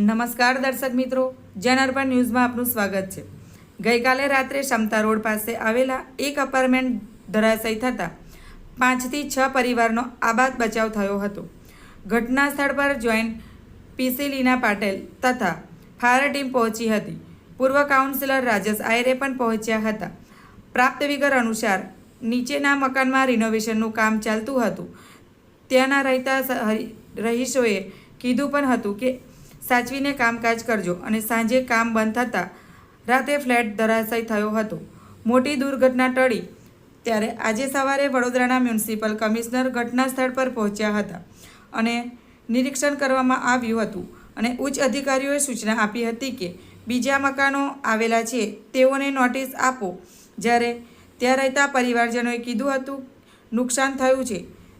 નમસ્કાર દર્શક મિત્રો જનઅર્બન ન્યૂઝમાં આપનું સ્વાગત છે. ગઈકાલે રાત્રે ક્ષમતા રોડ પાસે આવેલા એક અપાર્ટમેન્ટ ધરાશયી થતાં પાંચથી છ પરિવારનો આબાદ બચાવ થયો હતો. ઘટના સ્થળ પર જોઈન્ટ પીસી લીના પાટેલ તથા ફાયર ટીમ પહોંચી હતી. પૂર્વ કાઉન્સિલર રાજેશ આયરે પણ પહોંચ્યા હતા. પ્રાપ્ત વિગત અનુસાર, નીચેના મકાનમાં રિનોવેશનનું કામ ચાલતું હતું. ત્યાંના રહેતા રહીશોએ કીધું પણ હતું કે સાચવીને કામકાજ કરજો અને સાંજે કામ બંધ થતાં રાતે ફ્લેટ ધરાશય થયો હતો. મોટી દુર્ઘટના ટળી ત્યારે આજે સવારે વડોદરાના મ્યુનિસિપલ કમિશનર ઘટના સ્થળ પર પહોંચ્યા હતા અને નિરીક્ષણ કરવામાં આવ્યું હતું અને ઉચ્ચ અધિકારીઓએ સૂચના આપી હતી કે બીજા મકાનો આવેલા છે તેઓને નોટિસ આપો. જ્યારે ત્યાં રહેતા પરિવારજનોએ કીધું હતું, નુકસાન થયું છે.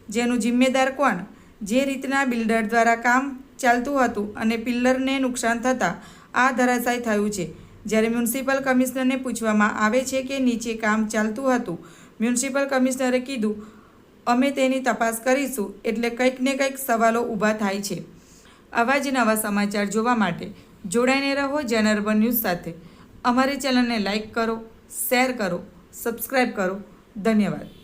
જેનું જિમ્મેદાર કોણ? જે રીતના બિલ્ડર દ્વારા કામ ચાલતું હતું અને પિલ્લરને નુકસાન થતાં આ ધરાશાય થયું છે. જ્યારે મ્યુનિસિપલ કમિશનરને પૂછવામાં આવે છે કે નીચે કામ ચાલતું હતું, મ્યુનિસિપલ કમિશનરે કીધું, અમે તેની તપાસ કરીશું એટલે કંઈક ને કંઈક સવાલો ઊભા થાય છે. આવા જ નવા સમાચાર જોવા માટે જોડાઈને રહો જનરબન ન્યૂઝ સાથે. અમારી ચેનલને લાઇક કરો, શેર કરો સબસ્ક્રાઈબ કરો. ધન્યવાદ.